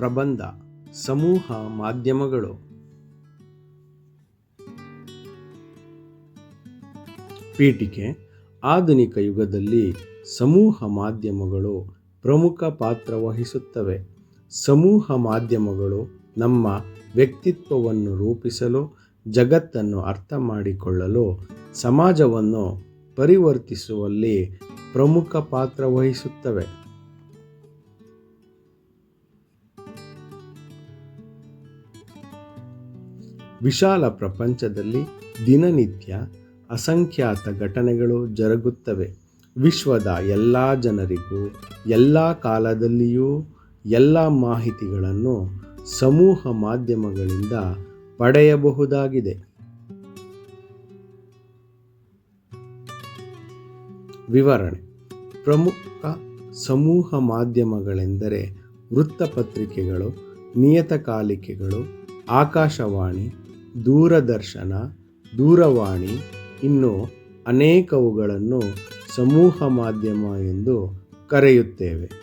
ಪ್ರಬಂಧ, ಸಮೂಹ, ಮಾಧ್ಯಮಗಳು. ಪೀಠಿಕೆ, ಆಧುನಿಕ ಯುಗದಲ್ಲಿ ಸಮೂಹ ಮಾಧ್ಯಮಗಳು ಪ್ರಮುಖ ಪಾತ್ರ ವಹಿಸುತ್ತವೆ. ಸಮೂಹ ಮಾಧ್ಯಮಗಳು ನಮ್ಮ ವ್ಯಕ್ತಿತ್ವವನ್ನು ರೂಪಿಸಲು, ಜಗತ್ತನ್ನು ಅರ್ಥ ಮಾಡಿಕೊಳ್ಳಲು, ಸಮಾಜವನ್ನು ಪರಿವರ್ತಿಸುವಲ್ಲಿ ಪ್ರಮುಖ ಪಾತ್ರ ವಹಿಸುತ್ತವೆ. ವಿಶಾಲ ಪ್ರಪಂಚದಲ್ಲಿ ದಿನನಿತ್ಯ ಅಸಂಖ್ಯಾತ ಘಟನೆಗಳು ಜರುಗುತ್ತವೆ. ವಿಶ್ವದ ಎಲ್ಲ ಜನರಿಗೂ, ಎಲ್ಲ ಕಾಲದಲ್ಲಿಯೂ ಎಲ್ಲ ಮಾಹಿತಿಗಳನ್ನು ಸಮೂಹ ಮಾಧ್ಯಮಗಳಿಂದ ಪಡೆಯಬಹುದಾಗಿದೆ. ವಿವರಣೆ. ಪ್ರಮುಖ ಸಮೂಹ ಮಾಧ್ಯಮಗಳೆಂದರೆ ವೃತ್ತಪತ್ರಿಕೆಗಳು, ನಿಯತಕಾಲಿಕೆಗಳು, ಆಕಾಶವಾಣಿ ದೂರದರ್ಶನ, ದೂರವಾಣಿ ಇನ್ನು ಅನೇಕವುಗಳನ್ನು ಸಮೂಹ ಮಾಧ್ಯಮ ಎಂದು ಕರೆಯುತ್ತೇವೆ.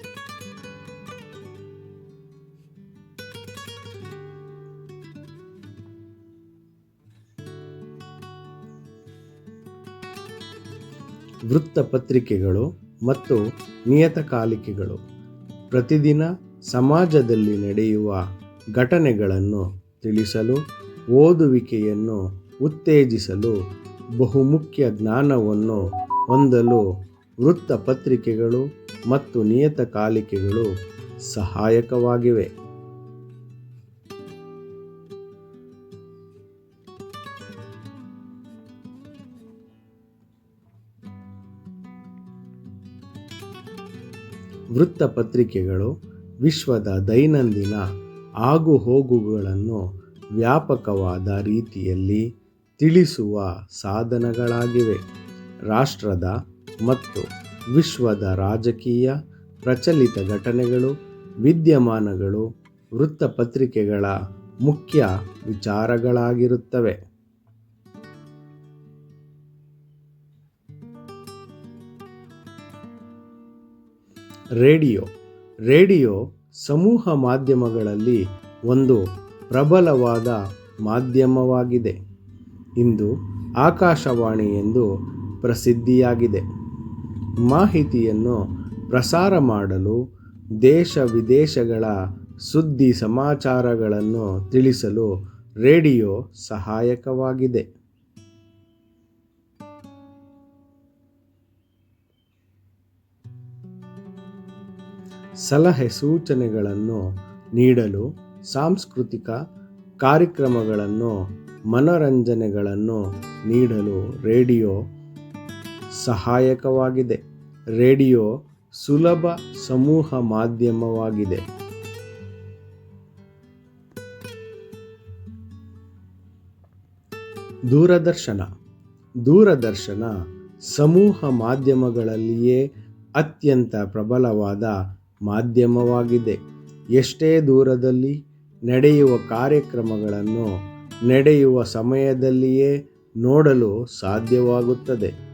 ವೃತ್ತಪತ್ರಿಕೆಗಳು ಮತ್ತು ನಿಯತಕಾಲಿಕೆಗಳು ಪ್ರತಿದಿನ ಸಮಾಜದಲ್ಲಿ ನಡೆಯುವ ಘಟನೆಗಳನ್ನು ತಿಳಿಸಲು ಓದುವಿಕೆಯನ್ನು ಉತ್ತೇಜಿಸಲು ಬಹುಮುಖ್ಯ ಜ್ಞಾನವನ್ನು ಹೊಂದಲು ವೃತ್ತಪತ್ರಿಕೆಗಳು ಮತ್ತು ನಿಯತಕಾಲಿಕೆಗಳು ಸಹಾಯಕವಾಗಿವೆ. ವೃತ್ತಪತ್ರಿಕೆಗಳು ವಿಶ್ವದ ದೈನಂದಿನ ಆಗುಹೋಗುಗಳನ್ನು ವ್ಯಾಪಕವಾದ ರೀತಿಯಲ್ಲಿ ತಿಳಿಸುವ ಸಾಧನಗಳಾಗಿವೆ. ರಾಷ್ಟ್ರದ ಮತ್ತು ವಿಶ್ವದ ರಾಜಕೀಯ, ಪ್ರಚಲಿತ ಘಟನೆಗಳು, ವಿದ್ಯಮಾನಗಳು, ವೃತ್ತಪತ್ರಿಕೆಗಳ ಮುಖ್ಯ ವಿಚಾರಗಳಾಗಿರುತ್ತವೆ. ರೇಡಿಯೋ. ರೇಡಿಯೋ ಸಮೂಹ ಮಾಧ್ಯಮಗಳಲ್ಲಿ ಒಂದು ಪ್ರಬಲವಾದ ಮಾಧ್ಯಮವಾಗಿದೆ. ಇಂದು ಆಕಾಶವಾಣಿ ಎಂದು ಪ್ರಸಿದ್ಧಿಯಾಗಿದೆ. ಮಾಹಿತಿಯನ್ನು ಪ್ರಸಾರ ಮಾಡಲು ದೇಶ ವಿದೇಶಗಳ ಸುದ್ದಿ ಸಮಾಚಾರಗಳನ್ನು ತಿಳಿಸಲು ರೇಡಿಯೋ ಸಹಾಯಕವಾಗಿದೆ. ಸಲಹೆ ಸೂಚನೆಗಳನ್ನು ನೀಡಲು ಸಾಂಸ್ಕೃತಿಕ ಕಾರ್ಯಕ್ರಮಗಳನ್ನು, ಮನರಂಜನೆಗಳನ್ನು ನೀಡಲು ರೇಡಿಯೋ ಸಹಾಯಕವಾಗಿದೆ. ರೇಡಿಯೋ ಸುಲಭ ಸಮೂಹ ಮಾಧ್ಯಮವಾಗಿದೆ. ದೂರದರ್ಶನ. ದೂರದರ್ಶನ ಸಮೂಹ ಮಾಧ್ಯಮಗಳಲ್ಲಿಯೇ ಅತ್ಯಂತ ಪ್ರಬಲವಾದ ಮಾಧ್ಯಮವಾಗಿದೆ. ಎಷ್ಟೇ ದೂರದಲ್ಲಿ ನಡೆಯುವ ಕಾರ್ಯಕ್ರಮಗಳನ್ನು ನಡೆಯುವ ಸಮಯದಲ್ಲಿಯೇ ನೋಡಲು ಸಾಧ್ಯವಾಗುತ್ತದೆ.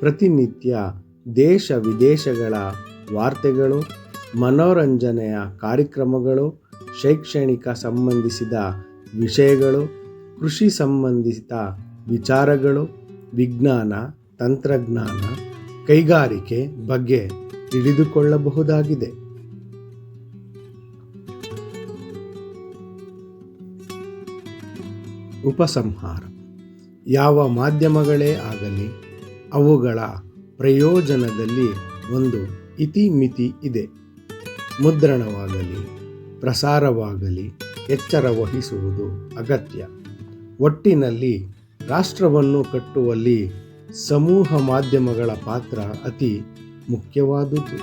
ಪ್ರತಿನಿತ್ಯ ದೇಶ ವಿದೇಶಗಳ ವಾರ್ತೆಗಳು, ಮನೋರಂಜನೆಯ ಕಾರ್ಯಕ್ರಮಗಳು, ಶೈಕ್ಷಣಿಕ ಸಂಬಂಧಿಸಿದ ವಿಷಯಗಳು, ಕೃಷಿ ಸಂಬಂಧಿತ ವಿಚಾರಗಳು, ವಿಜ್ಞಾನ ತಂತ್ರಜ್ಞಾನ ಕೈಗಾರಿಕೆ ಬಗ್ಗೆ ತಿಳಿದುಕೊಳ್ಳಬಹುದಾಗಿದೆ. ಉಪಸಂಹಾರ. ಯಾವ ಮಾಧ್ಯಮಗಳೇ ಆಗಲಿ, ಅವುಗಳ ಪ್ರಯೋಜನದಲ್ಲಿ ಒಂದು ಇತಿಮಿತಿ ಇದೆ. ಮುದ್ರಣವಾಗಲಿ, ಪ್ರಸಾರವಾಗಲಿ, ಎಚ್ಚರ ವಹಿಸುವುದು ಅಗತ್ಯ. ಒಟ್ಟಿನಲ್ಲಿ ರಾಷ್ಟ್ರವನ್ನು ಕಟ್ಟುವಲ್ಲಿ ಸಮೂಹ ಮಾಧ್ಯಮಗಳ ಪಾತ್ರ ಅತಿ ಮುಖ್ಯವಾದುದು